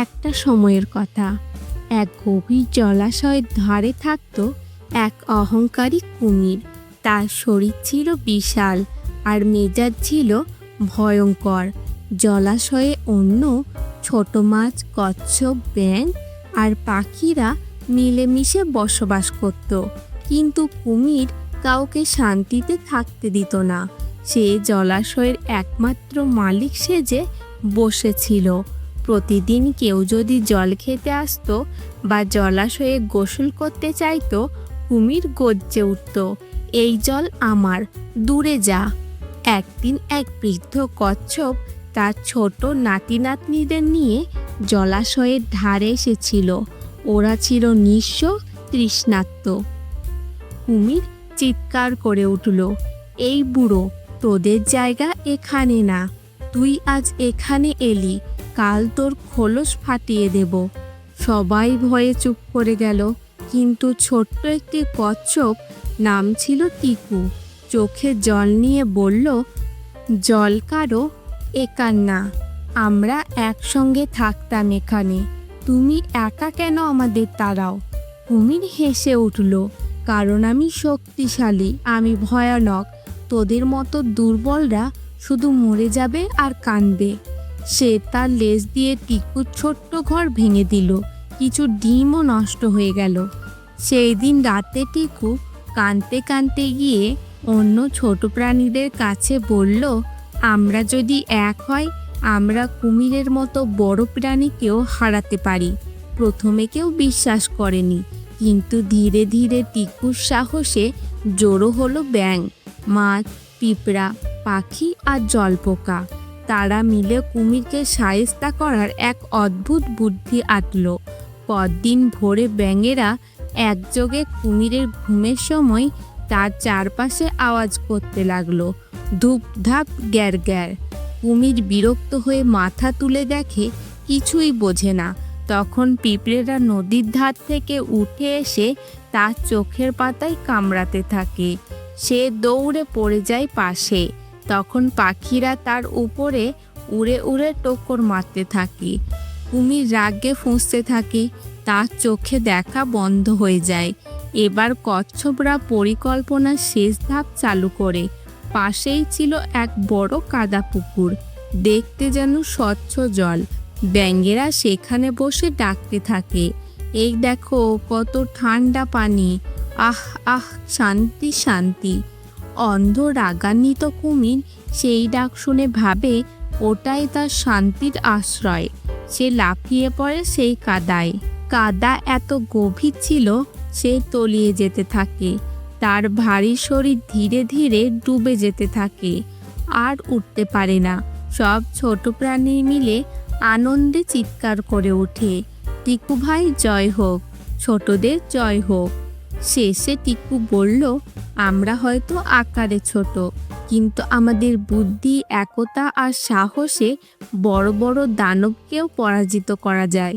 একটা সময়ের কথা। এক গভীর জলাশয়ের ধারে থাকত এক অহংকারী কুমির। তার শরীর ছিল বিশাল আর মেজাজ ছিল ভয়ঙ্কর। জলাশয়ে অন্য ছোট মাছ, কচ্ছপ, ব্যাঙ আর পাখিরা মিলেমিশে বসবাস করত। কিন্তু কুমির কাউকে শান্তিতে থাকতে দিত না। সে জলাশয়ের একমাত্র মালিক সেজে বসেছিল। প্রতিদিন কেউ যদি জল খেতে আসতো বা জলাশয়ে গোসল করতে চাইতো, কুমির গজ্জে উঠত, এই জল আমার, দূরে যা। একদিন এক বৃদ্ধ কচ্ছপ তার ছোট নাতি নাতনিদের নিয়ে জলাশয়ের ধারে এসেছিল। ওরা ছিল নিঃস্ব তৃষ্ণাত্ম কুমির চিৎকার করে উঠল, এই বুড়ো, তোদের জায়গা এখানে না। তুই আজ এখানে এলি কাল তোর খোলস ফাটিয়ে দেব। সবাই ভয়ে চুপ করে গেল, কিন্তু ছোট্ট একটি কচ্ছপ নাম ছিল টিকু। চোখে জল নিয়ে বলল, জল কারও? একার না আমরা একসঙ্গে থাকতাম এখানে। তুমি একা কেন আমাদের তাড়াও? কুমির হেসে উঠল, কারণ আমি শক্তিশালী, আমি ভয়ানক। তোদের মতো দুর্বলরা শুধু মরে যাবে আর কানবে সে তার লেজ দিয়ে টিকুর ছোট্ট ঘর ভেঙে দিল। কিছু ডিমও নষ্ট হয়ে গেল। সেই দিন রাতে টিকু কানতে কানতে গিয়ে অন্য ছোট প্রাণীদের কাছে বলল, আমরা যদি এক হয় আমরা কুমিরের মতো বড় প্রাণীকেও হারাতে পারি। প্রথমে কেউ বিশ্বাস করেনি, কিন্তু ধীরে ধীরে টিকুর সাহসে জোরো হলো ব্যাঙ, মাছ, পিঁপড়া, পাখি আর জলপোকা। তারা মিলে কুমিরকে সায়স্তা করার এক অদ্ভুত বুদ্ধি আঁটল। পরদিন ভোরে ব্যাঙেরা একযোগে কুমিরের ঘুমের সময় তার চারপাশে আওয়াজ করতে লাগল। ধূপ ধাপ গ্যার গ্যার। কুমির বিরক্ত হয়ে মাথা তুলে দেখে কিছুই বোঝে না। তখন পিঁপড়েরা নদীর ধার থেকে উঠে এসে তার চোখের পাতায় কামড়াতে থাকে। সে দৌড়ে পড়ে যায় পাশে। তখন পাখিরা তার উপরে উড়ে উড়ে টোকর মারতে থাকে। কুমির রাগে ফুঁসতে থাকে, তার চোখে দেখা বন্ধ হয়ে যায়। এবার কচ্ছপরা পরিকল্পনার শেষ ধাপ চালু করে। পাশেই ছিল এক বড় কাদা পুকুর। দেখতে যেন স্বচ্ছ জল। ব্যাঙেরা সেখানে বসে ডাকতে থাকে। এই দেখো কত ঠান্ডা পানি। আহ আহ, শান্তি শান্তি। অন্ধ রাগান্বিত কুমির সেই ডাক শুনে ভাবে, ওটাই তার শান্তির আশ্রয়। সে লাফিয়ে পড়ে সেই কাদায়। কাদা এত গভীর ছিল, সে তলিয়ে যেতে থাকে। তার ভারী শরীর ধীরে ধীরে ডুবে যেতে থাকে। আর উঠতে পারে না। সব ছোট প্রাণী মিলে আনন্দে চিৎকার করে ওঠে। টিকু ভাই, জয় হোক। ছোটদের জয় হোক। শেষে টিকু বলল আমরা হয়তো আকারে ছোট, কিন্তু আমাদের বুদ্ধি, একতা আর সাহসে বড় বড় দানবকেও পরাজিত করা যায়।